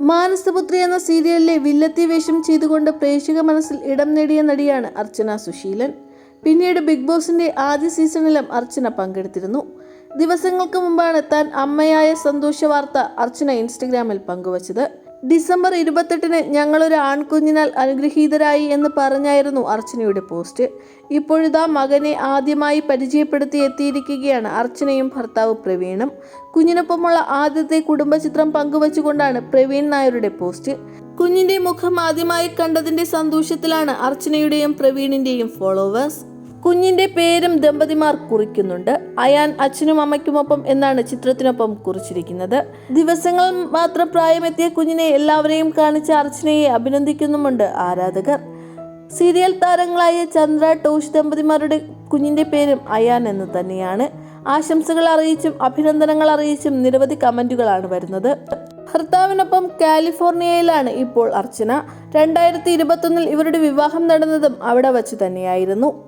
മാനസപുത്രി എന്ന സീരിയലിലെ വില്ലത്തി വേഷം ചെയ്തുകൊണ്ട് പ്രേക്ഷക മനസ്സിൽ ഇടം നേടിയ നടിയാണ് അർച്ചന സുശീലൻ. പിന്നീട് ബിഗ് ബോസിന്റെ ആദ്യ സീസണിലും അർച്ചന പങ്കെടുത്തിരുന്നു. ദിവസങ്ങൾക്ക് മുമ്പാണ് താൻ അമ്മയായ സന്തോഷ വാർത്ത അർച്ചന ഇൻസ്റ്റഗ്രാമിൽ പങ്കുവച്ചത്. ഡിസംബർ ഇരുപത്തെട്ടിന് ഞങ്ങളൊരു ആൺകുഞ്ഞിനാൽ അനുഗ്രഹീതരായി എന്ന് പറഞ്ഞായിരുന്നു അർച്ചനയുടെ പോസ്റ്റ്. ഇപ്പോഴിതാ മകനെ ആദ്യമായി പരിചയപ്പെടുത്തി എത്തിയിരിക്കുകയാണ് അർച്ചനയും ഭർത്താവ് പ്രവീണും. കുഞ്ഞിനൊപ്പമുള്ള ആദ്യത്തെ കുടുംബചിത്രം പങ്കുവച്ചുകൊണ്ടാണ് പ്രവീൺ നായരുടെ പോസ്റ്റ്. കുഞ്ഞിന്റെ മുഖം ആദ്യമായി കണ്ടതിന്റെ സന്തോഷത്തിലാണ് അർച്ചനയുടെയും പ്രവീണിന്റെയും ഫോളോവേഴ്സ്. കുഞ്ഞിന്റെ പേരും ദമ്പതിമാർ കുറിക്കുന്നുണ്ട്. അയാൻ അച്ഛനും അമ്മയ്ക്കുമൊപ്പം എന്നാണ് ചിത്രത്തിനൊപ്പം കുറിച്ചിരിക്കുന്നത്. ദിവസങ്ങൾ മാത്രം പ്രായമെത്തിയ കുഞ്ഞിനെ എല്ലാവരെയും കാണിച്ച അർച്ചനയെ അഭിനന്ദിക്കുന്നുമുണ്ട് ആരാധകർ. സീരിയൽ താരങ്ങളായ ചന്ദ്ര ടോഷ് ദമ്പതിമാരുടെ കുഞ്ഞിന്റെ പേരും അയാൻ എന്ന് തന്നെയാണ്. ആശംസകൾ അറിയിച്ചും അഭിനന്ദനങ്ങൾ അറിയിച്ചും നിരവധി കമന്റുകളാണ് വരുന്നത്. ഭർത്താവിനൊപ്പം കാലിഫോർണിയയിലാണ് ഇപ്പോൾ അർച്ചന. രണ്ടായിരത്തി ഇരുപത്തൊന്നിൽ ഇവരുടെ വിവാഹം നടന്നതും അവിടെ വച്ച് തന്നെയായിരുന്നു.